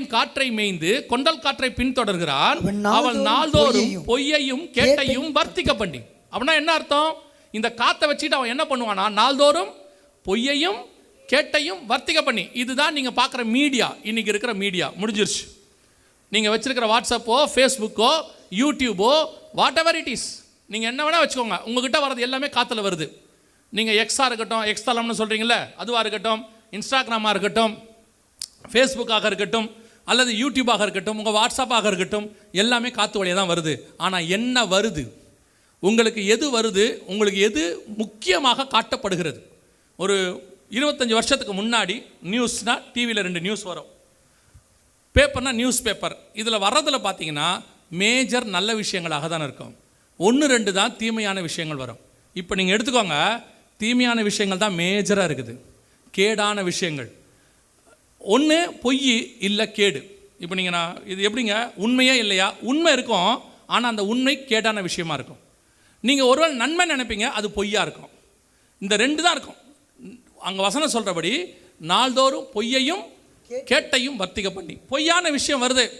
காற்றை மேய்ந்து கொண்டல் காற்றை பின்தொடர்கிறான் அவன் நாள்தோறும் பொய்யையும் கேட்டையும் வர்த்திக்க பண்ணி அப்படின்னா என்ன அர்த்தம்? இந்த காத்தை வச்சுட்டு அவன் என்ன பண்ணுவானா நாள்தோறும் பொய்யையும் கேட்டையும் வர்த்திக்க பண்ணி இதுதான் நீங்க பார்க்குற மீடியா. இன்னைக்கு இருக்கிற மீடியா. முடிஞ்சிருச்சு. நீங்க வச்சிருக்கிற வாட்ஸ்அப்போ ஃபேஸ்புக்கோ யூடியூபோ வாட் எவர் இட் இஸ் நீங்க என்ன வேணா வச்சுக்கோங்க. உங்ககிட்ட வர்றது எல்லாமே காத்துல வருது. நீங்க எக்ஸா இருக்கட்டும் எக்ஸ் தளம்னு சொல்றீங்கல்ல அதுவா இருக்கட்டும் இன்ஸ்டாகிராமா இருக்கட்டும் ஃபேஸ்புக்காக இருக்கட்டும் அல்லது யூடியூபாக இருக்கட்டும் உங்கள் வாட்ஸ்அப்பாக இருக்கட்டும் எல்லாமே காற்று வழியாக தான் வருது. ஆனால் என்ன வருது? உங்களுக்கு எது வருது? உங்களுக்கு எது முக்கியமாக காட்டப்படுகிறது? ஒரு இருபத்தஞ்சி வருஷத்துக்கு முன்னாடி நியூஸ்னால் டிவியில் ரெண்டு நியூஸ் வரும். பேப்பர்னால் நியூஸ் பேப்பர் இதில் வர்றதில் பார்த்தீங்கன்னா மேஜர் நல்ல விஷயங்களாக தான் இருக்கும். ஒன்று ரெண்டு தான் தீமையான விஷயங்கள் வரும். இப்போ நீங்கள் எடுத்துக்கோங்க தீமையான விஷயங்கள் தான் மேஜராக இருக்குது. கேடான விஷயங்கள். ஒன்று பொய் இல்லை கேடு. இப்போ நீங்கள் நான் இது எப்படிங்க? உண்மையே இல்லையா? உண்மை இருக்கும் ஆனால் அந்த உண்மை கேடான விஷயமா இருக்கும். நீங்கள் ஒருவேளை நன்மை நினைப்பீங்க அது பொய்யாக இருக்கும். இந்த ரெண்டு தான் இருக்கும். அங்கே வசனம் சொல்கிறபடி நாள்தோறும் பொய்யையும் கேட்டையும் வர்த்திக்க பண்ணி. பொய்யான விஷயம் வருது.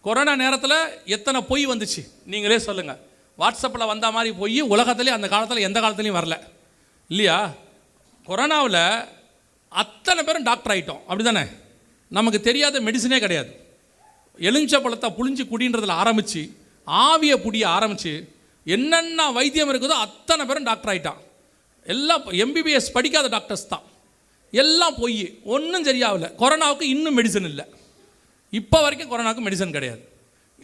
கொரோனா நேரத்தில் எத்தனை பொய் வந்துச்சு? நீங்களே சொல்லுங்கள் வாட்ஸ்அப்பில் வந்த மாதிரி பொய் உலகத்துலேயும் அந்த காலத்தில் எந்த காலத்துலேயும் வரல. இல்லையா? கொரோனாவில் அத்தனை பேரும் டாக்டர் ஆகிட்டோம் அப்படி தானே நமக்கு தெரியாத மெடிசனே கிடையாது. எலுமிச்சை பழத்தை புளிஞ்சு குடின்றதில் ஆரம்பித்து ஆவியை புடிய ஆரம்பித்து என்னென்ன வைத்தியம் இருக்குதோ அத்தனை பேரும் டாக்டர் ஆகிட்டான் எல்லாம் எம்பிபிஎஸ் படிக்காத டாக்டர்ஸ் தான். எல்லாம் பொய். ஒன்றும் சரியாகல. கொரோனாவுக்கு இன்னும் மெடிசன் இல்லை. இப்போ வரைக்கும் கொரோனாவுக்கு மெடிசன் கிடையாது.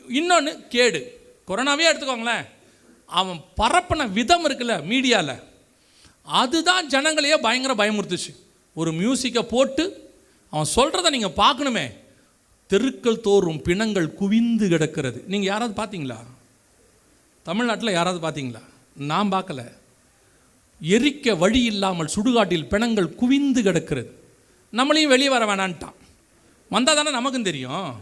இன்னொன்று கேடு. கொரோனாவே எடுத்துக்கோங்களேன். அவன் பரப்பின விதம் இருக்குல்ல மீடியாவில் அதுதான் ஜனங்களையே பயங்கர பயமுறுத்துச்சு. ஒரு மியூசிக்கை போட்டு அவன் சொல்கிறத நீங்கள் பார்க்கணுமே. தெருக்கள் தோறும் பிணங்கள் குவிந்து கிடக்கிறது. நீங்கள் யாராவது பார்த்தீங்களா? தமிழ்நாட்டில் யாராவது பார்த்தீங்களா? நான் பார்க்கல. எரிக்க வழி இல்லாமல் சுடுகாட்டில் பிணங்கள் குவிந்து கிடக்கிறது. நம்மளையும் வெளியே வர வேணான்ட்டான். வந்தால் தானே நமக்கும் தெரியும்.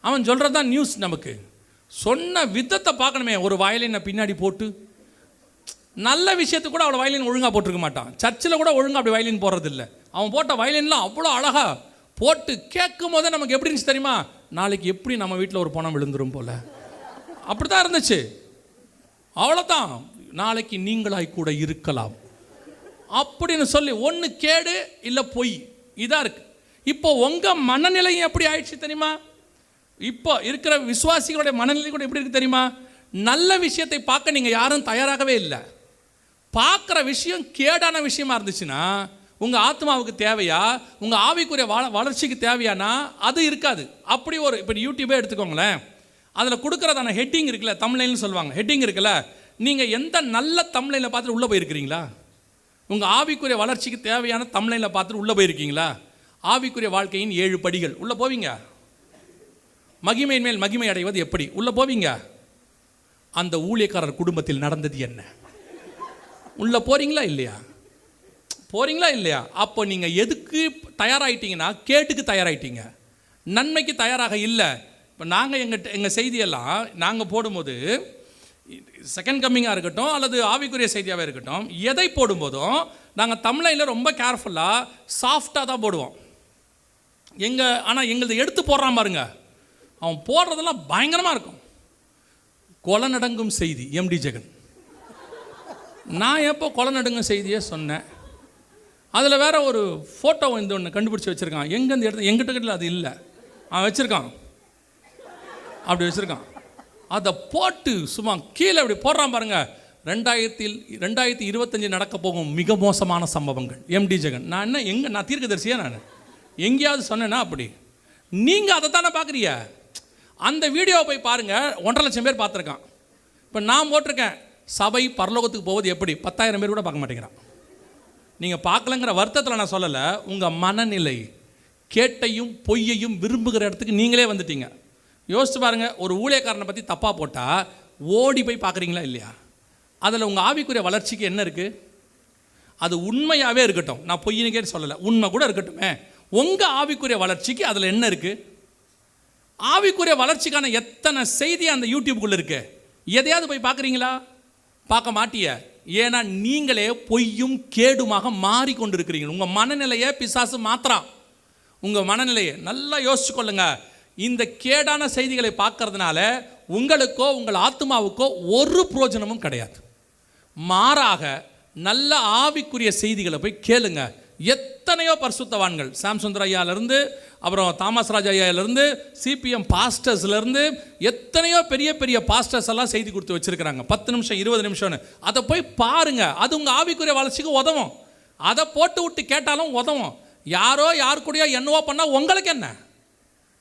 அவன் சொல்கிறது தான் நியூஸ் நமக்கு. சொன்ன விதத்தை பார்க்கணுமே. ஒரு வயலினை பின்னாடி போட்டு நல்ல விஷயத்துக்கு கூட அவளை வயலின் ஒழுங்காக போட்டிருக்க மாட்டான். சர்ச்சில் கூட ஒழுங்காக அப்படி வயலின் போடுறதில்ல அவன் போட்ட வயலின்லாம் அவ்வளோ அழகாக போட்டு கேட்கும் போதே நமக்கு எப்படி இருந்துச்சு தெரியுமா? நாளைக்கு எப்படி நம்ம வீட்டில் ஒரு பணம் விழுந்துரும் போல். அப்படி தான் இருந்துச்சு. அவ்வளோதான் நாளைக்கு நீங்களாய் கூட இருக்கலாம். அப்படின்னு சொல்லி ஒன்று கேடு இல்லை பொய். இதாக இருக்கு. இப்போ உங்கள் மனநிலையும் எப்படி ஆயிடுச்சு தெரியுமா? இப்போ இருக்கிற விசுவாசிகளுடைய மனநிலை கூட எப்படி இருக்கு தெரியுமா? நல்ல விஷயத்தை பார்க்க நீங்கள் யாரும் தயாராகவே இல்லை. பார்க்குற விஷயம் கேடான விஷயமா இருந்துச்சுன்னா உங்கள் ஆத்மாவுக்கு தேவையா? உங்கள் ஆவிக்குரிய வள வளர்ச்சிக்கு தேவையானா? அது இருக்காது. அப்படி ஒரு இப்போ யூடியூபே எடுத்துக்கோங்களேன். அதில் கொடுக்குறதான ஹெட்டிங் இருக்குல்ல தமிழ்லைன்னு சொல்லுவாங்க. ஹெட்டிங் இருக்குல்ல நீங்கள் எந்த நல்ல தமிழையில் பார்த்துட்டு உள்ளே போயிருக்கிறீங்களா? உங்கள் ஆவிக்குரிய வளர்ச்சிக்கு தேவையான தமிழையில் பார்த்துட்டு உள்ளே போயிருக்கீங்களா? ஆவிக்குரிய வாழ்க்கையின் ஏழு படிகள். உள்ளே போவீங்க. மகிமையின் மேல் மகிமை அடைவது எப்படி? உள்ளே போவீங்க. அந்த ஊழியக்காரர் குடும்பத்தில் நடந்தது என்ன? உள்ளே போகிறீங்களா இல்லையா? போகிறீங்களா இல்லையா? அப்போ நீங்கள் எதுக்கு தயாராகிட்டீங்கன்னா கேட்டுக்கு தயாராகிட்டீங்க நன்மைக்கு தயாராக இல்லை. இப்போ நாங்கள் எங்கள் எங்கள் செய்தியெல்லாம் நாங்கள் போடும்போது செகண்ட் கம்மிங்காக இருக்கட்டும் அல்லது ஆவிக்குரிய செய்தியாகவே இருக்கட்டும் எதை போடும்போதும் நாங்கள் தமிழையில் ரொம்ப கேர்ஃபுல்லாக சாஃப்டாக தான் போடுவோம். எங்கள் ஆனால் எங்களது எடுத்து போடுறான் பாருங்க. அவன் போடுறதெல்லாம் பயங்கரமாக இருக்கும். கொலை நடங்கும் செய்தி எம்டி ஜெகன் நான் எப்போ கொலை நடுங்க செய்தியே சொன்னேன்? அதில் வேற ஒரு ஃபோட்டோ வந்து ஒன்று கண்டுபிடிச்சி வச்சுருக்கான். எங்கே இந்த இடத்துல எங்கிட்ட கிட்ட அது இல்லை. அவன் வச்சுருக்கான். அப்படி வச்சுருக்கான். அதை போட்டு சும்மா கீழே அப்படி போடுறான் பாருங்கள் ரெண்டாயிரத்தில் ரெண்டாயிரத்தி இருபத்தஞ்சு நடக்க போகும் மிக மோசமான சம்பவங்கள். எம்டி ஜெகன். நான் என்ன எங்கே நான் தீர்க்கதரிசியா நான்? எங்கேயாவது சொன்னேன்னா அப்படி? நீங்கள் அதை தானே பார்க்குறீங்க அந்த வீடியோவை போய் பாருங்கள் ஒன்றரை லட்சம் பேர் பார்த்துருக்கான். இப்போ நான் போட்டிருக்கேன். சபை பரலோகத்துக்கு போவது எப்படி? பத்தாயிரம் பேர் கூட பார்க்க மாட்டேங்கிறான். நீங்கள் பார்க்கலங்கிற வருத்தத்தில் நான் சொல்லலை உங்கள் மனநிலை கேட்டையும் பொய்யையும் விரும்புகிற இடத்துக்கு நீங்களே வந்துட்டீங்க. யோசிச்சு பாருங்கள் ஒரு ஊழியக்காரனை பற்றி தப்பாக போட்டால் ஓடி போய் பார்க்குறீங்களா இல்லையா? அதில் உங்கள் ஆவிக்குரிய வளர்ச்சிக்கு என்ன இருக்குது அது உண்மையாகவே இருக்கட்டும். நான் பொய்யினுக்கே சொல்லலை உண்மை கூட இருக்கட்டுமே. உங்கள் ஆவிக்குரிய வளர்ச்சிக்கு அதில் என்ன இருக்குது ஆவிக்குரிய வளர்ச்சிக்கான எத்தனை செய்தி அந்த யூடியூப்குள்ளே இருக்குது எதையாவது போய் பார்க்குறீங்களா? பார்க்க மாட்டிய. ஏன்னா நீங்களே பொய்யும் கேடுமாக மாறிக்கொண்டிருக்கிறீங்க. உங்கள் மனநிலையை பிசாசு மாத்திரம் உங்கள் மனநிலையை நல்லா யோசிச்சு கொள்ளுங்க. இந்த கேடான செய்திகளை பார்க்கறதுனால உங்களுக்கோ உங்கள் ஆத்மாவுக்கோ ஒரு புரோஜனமும் கிடையாது. மாறாக நல்ல ஆவிக்குரிய செய்திகளை போய் கேளுங்கள் எத்தனையோ பரிசுத்தவான்கள். சாம்சுந்தர் ஐயாவிலேருந்து அப்புறம் தாமஸ் ராஜ் ஐயாவிலேருந்து சிபிஎம் பாஸ்டர்ஸ்லேருந்து எத்தனையோ பெரிய பெரிய பாஸ்டர்ஸ் எல்லாம் செய்தி கொடுத்து வச்சிருக்கிறாங்க. பத்து நிமிஷம் இருபது நிமிஷம்னு. அதை போய் பாருங்கள் அது உங்கள் ஆவிக்குரிய வளர்ச்சிக்கு உதவும். அதை போட்டு விட்டு கேட்டாலும் உதவும். யாரோ யார் கூடயோ என்னவோ பண்ணால் உங்களுக்கு என்ன?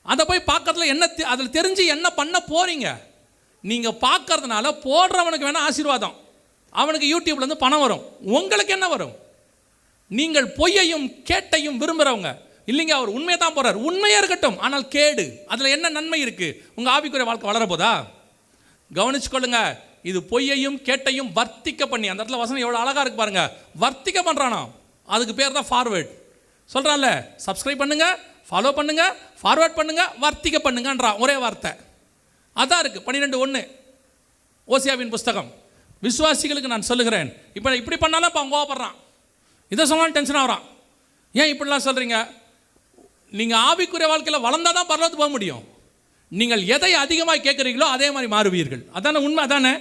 அதை போய் பார்க்கறதுல என்ன தெ- அதில் தெரிஞ்சு என்ன பண்ண போகிறீங்க நீங்கள் பார்க்கறதுனால போடுறவனுக்கு வேணால் ஆசீர்வாதம். அவனுக்கு யூடியூப்லேருந்து பணம் வரும். உங்களுக்கு என்ன வரும்? நீங்கள் பொய்யையும் கேட்டையும் விரும்புகிறவங்க இல்லைங்க அவர் உண்மையை தான் போகிறார் உண்மையாக இருக்கட்டும் ஆனால் கேடு. அதில் என்ன நன்மை இருக்குது உங்கள் ஆவிக்குரிய வாழ்க்கை வளரப்போதா? கவனிச்சுக்கொள்ளுங்க இது பொய்யையும் கேட்டையும் வர்த்திக்க பண்ணி அந்த இடத்துல வசனம் எவ்வளோ அழகாக இருக்கு பாருங்க. வர்த்திக்க பண்ணுறானா அதுக்கு பேர் தான் ஃபார்வேர்ட் சொல்கிறான்ல சப்ஸ்கிரைப் பண்ணுங்கள் ஃபாலோ பண்ணுங்கள் ஃபார்வேர்ட் பண்ணுங்கள் வர்த்திக்க பண்ணுங்கன்றான் ஒரே வார்த்தை. அதான் இருக்குது பன்னிரெண்டு ஒன்று ஓசியாவின் புஸ்தகம். விசுவாசிகளுக்கு நான் சொல்லுகிறேன். இப்போ இப்படி பண்ணாலும் இப்போ அவன் கோவப்படுறான். இதை சொன்னாலும் டென்ஷன் ஆகிறான். ஏன் இப்படிலாம் சொல்கிறீங்க நீங்கள் ஆவிக்குரிய வாழ்க்கையில் வளர்ந்தால் தான் பரலோகத்துக்கு போக முடியும். நீங்கள் எதை அதிகமாக கேட்குறீங்களோ அதே மாதிரி மாறுவீர்கள். அதானே உண்மை அதானே?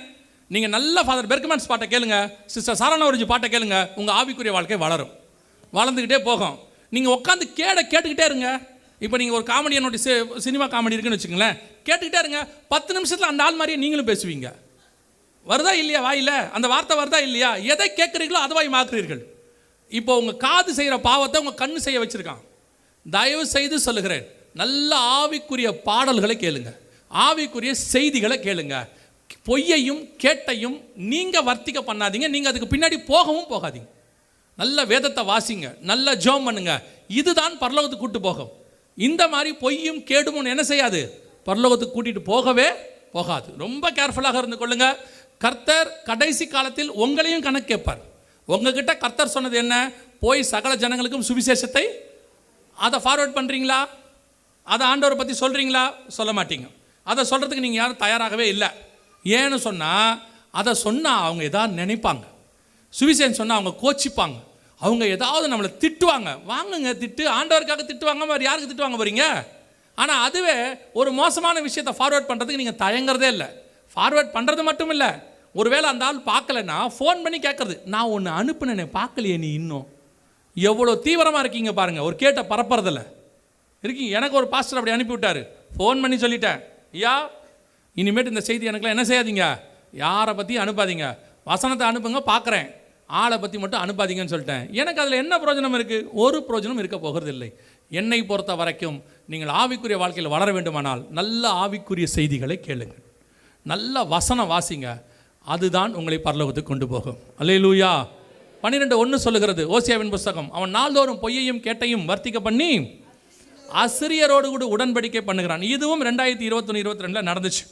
நீங்கள் நல்ல ஃபாதர் பெர்கமன்ஸ் பாட்டை கேளுங்க. சிஸ்டர் சாரணவரிஜி பாட்டை கேளுங்க. உங்கள் ஆவிக்குரிய வாழ்க்கை வளரும். வளர்ந்துக்கிட்டே போகும். நீங்கள் உட்காந்து கேட கேட்டுக்கிட்டே இருங்க. இப்போ நீங்கள் ஒரு காமெடி என்னுடைய சி- சினிமா காமெடி இருக்குன்னு வச்சுங்களேன் கேட்டுக்கிட்டே இருங்க. பத்து நிமிஷத்தில் அந்த ஆள் மாதிரியே நீங்களும் பேசுவீங்க. வருதா இல்லையா வாயில்? அந்த வார்த்தை வருதா இல்லையா? எதை கேட்குறீங்களோ அதுவாய் மாற்றுறீர்கள் இப்போ உங்கள் காது செய்கிற பாவத்தை உங்கள் கண் செய்ய வச்சுருக்கான். தயவு செய்து சொல்லுகிறேன் நல்ல ஆவிக்குரிய பாடல்களை கேளுங்க. ஆவிக்குரிய செய்திகளை கேளுங்க. பொய்யையும் கேட்டையும் நீங்கள் வர்த்திக்க பண்ணாதீங்க. நீங்கள் அதுக்கு பின்னாடி போகவும் போகாதீங்க. நல்ல வேதத்தை வாசிங்க நல்ல ஜோம் பண்ணுங்க. இதுதான் பரலோகத்துக்கு கூட்டு போகும். இந்த மாதிரி பொய்யும் கேடும் என்ன செய்யாது? பரலோகத்துக்கு கூட்டிட்டு போகவே போகாது. ரொம்ப கேர்ஃபுல்லாக இருந்து கொள்ளுங்க. கர்த்தர் கடைசி காலத்தில் உங்களையும் கணக்கு கேட்பார். உங்ககிட்ட கர்த்தர் சொன்னது என்ன? போய் சகல ஜனங்களுக்கும் சுவிசேஷத்தை அதை ஃபார்வர்ட் பண்ணுறீங்களா அதை ஆண்டவரை பற்றி சொல்கிறீங்களா சொல்ல மாட்டீங்க. அதை சொல்கிறதுக்கு நீங்கள் யாரும் தயாராகவே இல்லை. ஏன்னு சொன்னால் அதை சொன்னால் அவங்க எதாவது நினைப்பாங்க. சுவிசேஷம் சொன்னால் அவங்க கோச்சிப்பாங்க. அவங்க ஏதாவது நம்மளை திட்டுவாங்க. வாங்குங்க திட்டு. ஆண்டவருக்காக திட்டுவாங்க வேறு யாருக்கு திட்டுவாங்க போகிறீங்க ஆனால் அதுவே ஒரு மோசமான விஷயத்தை ஃபார்வேர்ட் பண்ணுறதுக்கு நீங்கள் தயங்குறதே இல்லை. ஃபார்வேர்ட் பண்ணுறது மட்டும் இல்லை. ஒருவேளை அந்த ஆள் பார்க்கலன்னா ஃபோன் பண்ணி கேட்குறது. நான் ஒன்று அனுப்புனேனே பார்க்கலையே நீ இன்னும். எவ்வளோ தீவிரமாக இருக்கீங்க பாருங்கள் ஒரு கேட்ட பரப்புறதில்ல. இருக்கீங்க. எனக்கு ஒரு பாஸ்டர் அப்படி அனுப்பிவிட்டார். ஃபோன் பண்ணி சொல்லிட்டேன். ஐயா இனிமேட்டு இந்த செய்தி எனக்குலாம் என்ன செய்யாதீங்க. யாரை பற்றி அனுப்பாதீங்க. வசனத்தை அனுப்புங்க பார்க்குறேன். ஆளை பற்றி மட்டும் அனுப்பாதீங்கன்னு சொல்லிட்டேன். எனக்கு அதில் என்ன பிரயோஜனம் இருக்குது ஒரு பிரயோஜனம் இருக்க போகிறது இல்லை என்னை பொறுத்த வரைக்கும் நீங்கள் ஆவிக்குரிய வாழ்க்கையில் வளர வேண்டுமானால் நல்ல ஆவிக்குரிய செய்திகளை கேளுங்கள். நல்ல வசனம் வாசிங்க. அதுதான் உங்களை பரலோகத்துக்கு கொண்டு போகும். அல்லேலூயா. பன்னிரெண்டு ஒன்று சொல்லுகிறது ஓசியாவின் புஸ்தகம். அவன் நாள்தோறும் பொய்யையும் கேட்டையும் வர்த்திக்க பண்ணி அசிரியரோடு கூட உடன்படிக்கை பண்ணுகிறான். இதுவும் ரெண்டாயிரத்தி இருபத்தொன்று இருபத்தி ரெண்டில் நடந்துச்சு.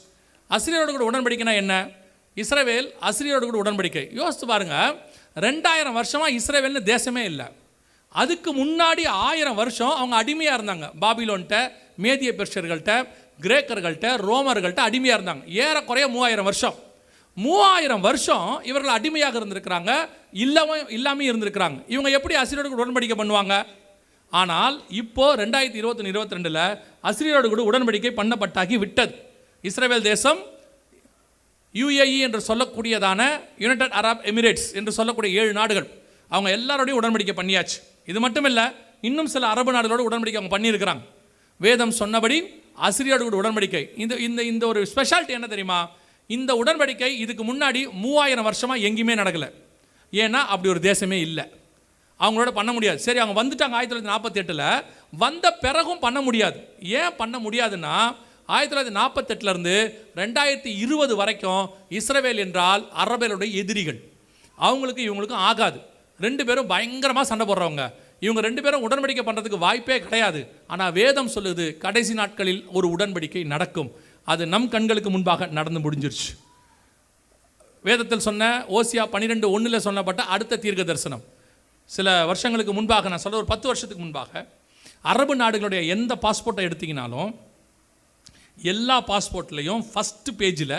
அசிரியரோடு கூட உடன்படிக்கைனா என்ன? இஸ்ரேவேல் அசிரியரோடு கூட உடன்படிக்கை. யோசித்து பாருங்க ரெண்டாயிரம் வருஷமாக இஸ்ரேவேல்னு தேசமே இல்லை. அதுக்கு முன்னாடி ஆயிரம் வருஷம் அவங்க அடிமையாக இருந்தாங்க. பாபிலோன்ட்ட மேதிய பெர்ஷர்கள்ட்ட கிரேக்கர்கள்ட்ட ரோமர்கள்ட்ட அடிமையாக இருந்தாங்க. ஏறக்குறைய மூவாயிரம் வருஷம். மூவாயிரம் வருஷம் இவர்கள் அடிமையாக இருந்திருக்கிறாங்க இல்லாமல் இல்லாமல் இருந்திருக்கிறாங்க. இவங்க எப்படி அசிரியரோடு கூட உடன்படிக்கை பண்ணுவாங்க? ஆனால் இப்போது ரெண்டாயிரத்தி இருபத்தொன்று இருபத்தி ரெண்டில் அசிரியரோடு கூட உடன்படிக்கை பண்ணப்பட்டாகி விட்டது. இஸ்ரேல் தேசம் யுஏஇ என்று சொல்லக்கூடியதான யுனைடெட் அரப் எமிரேட்ஸ் என்று சொல்லக்கூடிய ஏழு நாடுகள் அவங்க எல்லாரோடையும் உடன்படிக்கை பண்ணியாச்சு. இது மட்டும் இல்லை இன்னும் சில அரபு நாடுகளோடு உடன்படிக்கை அவங்க பண்ணியிருக்கிறாங்க. வேதம் சொன்னபடி ஆசிரியரோடு கூட உடன்படிக்கை. இந்த இந்த இந்த ஒரு ஸ்பெஷாலிட்டி என்ன தெரியுமா? இந்த உடன்படிக்கை இதுக்கு முன்னாடி மூவாயிரம் வருஷமாக எங்கேயுமே நடக்கலை. ஏன்னா அப்படி ஒரு தேசமே இல்லை. அவங்களோட பண்ண முடியாது. சரி அவங்க வந்துட்டாங்க ஆயிரத்தி தொள்ளாயிரத்தி நாற்பத்தெட்டில். வந்த பிறகும் பண்ண முடியாது. ஏன் பண்ண முடியாதுன்னா ஆயிரத்தி தொள்ளாயிரத்தி நாற்பத்தெட்டுலேருந்து ரெண்டாயிரத்தி இருபது வரைக்கும் இஸ்ரவேல் என்றால் அரபேலுடைய எதிரிகள். அவங்களுக்கு இவங்களுக்கும் ஆகாது. ரெண்டு பேரும் பயங்கரமாக சண்டை போடுறவங்க. இவங்க ரெண்டு பேரும் உடன்படிக்கை பண்ணுறதுக்கு வாய்ப்பே கிடையாது. ஆனால் வேதம் சொல்லுது கடைசி நாட்களில் ஒரு உடன்படிக்கை நடக்கும். அது நம் கண்களுக்கு முன்பாக நடந்து முடிஞ்சிருச்சு. வேதத்தில் சொன்ன ஓசியா பன்னிரெண்டு ஒன்றில் சொன்னப்பட்ட அடுத்த தீர்க்க தரிசனம். சில வருஷங்களுக்கு முன்பாக நான் சொல்ல ஒரு பத்து வருஷத்துக்கு முன்பாக அரபு நாடுகளுடைய எந்த பாஸ்போர்ட்டை எடுத்தீங்கனாலும் எல்லா பாஸ்போர்ட்லேயும் ஃபஸ்ட்டு பேஜில்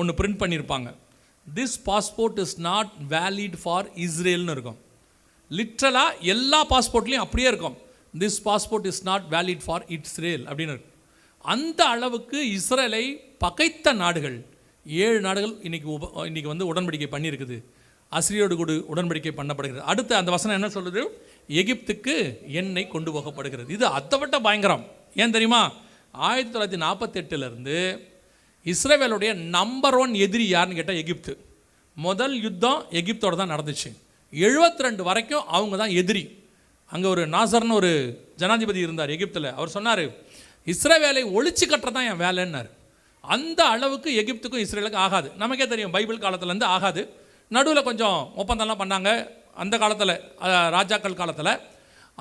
ஒன்று பிரிண்ட் பண்ணியிருப்பாங்க this passport is not valid for இஸ்ரேல்னு இருக்கும். லிட்ரலாக எல்லா பாஸ்போர்ட்லேயும் அப்படியே இருக்கும். This passport is not valid for Israel அப்படின்னு இருக்கும். அந்த அளவுக்கு இஸ்ரேலை பகைத்த நாடுகள். ஏழு நாடுகள் இன்றைக்கி உப இன்றைக்கி வந்து உடன்படிக்கை பண்ணியிருக்குது. அசிரியோடு கூட உடன்படிக்கை பண்ணப்படுகிறது. அடுத்து அந்த வசனம் என்ன சொல்லுது? எகிப்துக்கு எண்ணெய் கொண்டு போகப்படுகிறது. இது அத்தப்பட்ட விட்ட பயங்கரம். ஏன் தெரியுமா? ஆயிரத்தி தொள்ளாயிரத்தி நாற்பத்தெட்டுலேருந்து இஸ்ரேவேலுடைய நம்பர் ஒன் எதிரி யாருன்னு கேட்டால் எகிப்து. முதல் யுத்தம் எகிப்தோடு தான் நடந்துச்சு. 72 ரெண்டு வரைக்கும் அவங்க தான் எதிரி. அங்கே ஒரு நாசர்னு ஒரு ஜனாதிபதி இருந்தார் எகிப்தில். அவர் சொன்னார் இஸ்ரேவேலை ஒழிச்சு கட்டுறது தான் என் வேலைன்னாரு. அந்த அளவுக்கு எகிப்துக்கும் இஸ்ரேலுக்கும் ஆகாது. நமக்கே தெரியும் பைபிள் காலத்துலேருந்து ஆகாது. நடுவில் கொஞ்சம் ஒப்பந்தம்லாம் பண்ணாங்க. அந்த காலத்தில் ராஜாக்கள் காலத்தில்.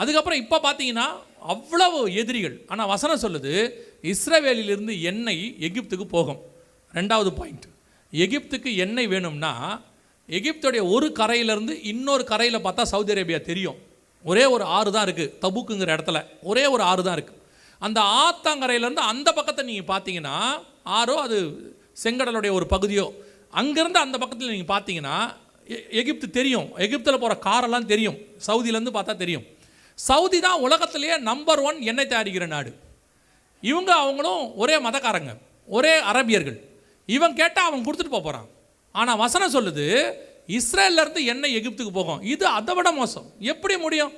அதுக்கப்புறம் இப்போ பார்த்தீங்கன்னா அவ்வளவு எதிரிகள். ஆனால் வசனம் சொல்லுது இஸ்ரவேலிலிருந்து எண்ணெய் எகிப்துக்கு போகும். ரெண்டாவது பாயிண்ட். எகிப்துக்கு எண்ணெய் வேணும்னா எகிப்துடைய ஒரு கரையிலேருந்து இன்னொரு கரையில் பார்த்தா சவுதி அரேபியா தெரியும். ஒரே ஒரு ஆறு தான் இருக்குது தபுக்குங்கிற இடத்துல. ஒரே ஒரு ஆறு தான் இருக்குது அந்த ஆத்தாங்கரையிலேருந்து அந்த பக்கத்தை நீங்கள் பார்த்தீங்கன்னா ஆறோ அது செங்கடலுடைய ஒரு பகுதியோ அங்கேருந்து அந்த பக்கத்தில் நீங்கள் பார்த்தீங்கன்னா எகிப்து தெரியும். எகிப்தில் போகிற காரெல்லாம் தெரியும். சவுதியிலேருந்து பார்த்தா தெரியும். சவுதி தான் உலகத்திலேயே நம்பர் ஒன் எண்ணெய் தயாரிக்கிற நாடு. இவங்க அவங்களும் ஒரே மதக்காரங்க. ஒரே அரபியர்கள். இவன் கேட்டால் அவன் கொடுத்துட்டு போக போகிறான் ஆனால் வசனம் சொல்லுது இஸ்ரேல்ல இருந்து எண்ணெய் எகிப்துக்கு போகும். இது அதை விட மோசம். எப்படி முடியும்?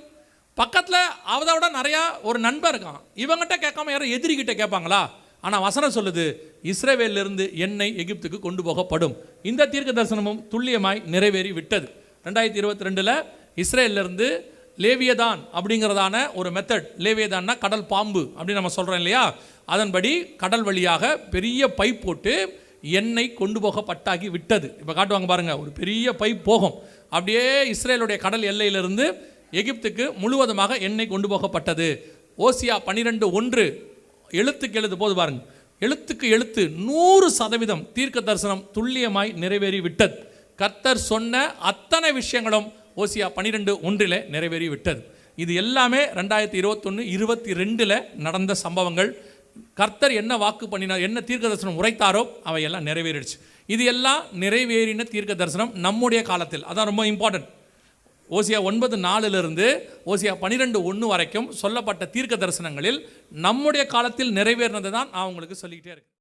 பக்கத்தில் அதை விட நிறையா ஒரு நண்பர் இருக்கான். இவங்கிட்ட கேட்காம யாரும் எதிரிகிட்ட கேட்பாங்களா? ஆனால் வசனம் சொல்லுது இஸ்ரேவேலிருந்து எண்ணெய் எகிப்துக்கு கொண்டு போகப்படும். இந்த தீர்க்க தரிசனமும் துல்லியமாய் நிறைவேறி விட்டது. ரெண்டாயிரத்தி இருபத்தி ரெண்டில் இஸ்ரேலிருந்து லேவியதான் அப்படிங்கிறதான ஒரு மெத்தட் லேவியதான்னா கடல் பாம்பு அப்படின்னு நம்ம சொல்கிறோம் இல்லையா? அதன்படி கடல் வழியாக பெரிய பைப் போட்டு எண்ணெய் கொண்டு போகப்பட்டாகி விட்டது. இப்போ காட்டுவாங்க பாருங்கள் ஒரு பெரிய பைப் போகும். அப்படியே இஸ்ரேலுடைய கடல் எல்லையிலிருந்து எகிப்துக்கு முழுவதுமாக எண்ணெய் கொண்டு போகப்பட்டது. ஓசியா பன்னிரெண்டு ஒன்று எழுத்துக்கு எழுது போது பாருங்க. எழுத்துக்கு எழுத்து நூறு சதவீதம் தீர்க்க தரிசனம் துல்லியமாய் நிறைவேறி விட்டது கர்த்தர் சொன்ன அத்தனை விஷயங்களும் ஓசியா பன்னிரெண்டு ஒன்றில் நிறைவேறி விட்டது இது எல்லாமே ரெண்டாயிரத்தி இருபத்தொன்று இருபத்தி ரெண்டில் நடந்த சம்பவங்கள். கர்த்தர் என்ன வாக்கு பண்ணினார் என்ன தீர்க்க தரிசனம் உரைத்தாரோ அவையெல்லாம் நிறைவேறிடுச்சு. இது எல்லாம் நிறைவேறின தீர்க்க தரிசனம் நம்முடைய காலத்தில். அதான் ரொம்ப இம்பார்ட்டன்ட் ஓசியா ஒன்பது நாலுலேருந்து ஓசியா பன்னிரெண்டு ஒன்று வரைக்கும் சொல்லப்பட்ட தீர்க்க தரிசனங்களில் நம்முடைய காலத்தில் நிறைவேறினதை தான் நான் உங்களுக்கு சொல்லிக்கிட்டே இருக்கேன்.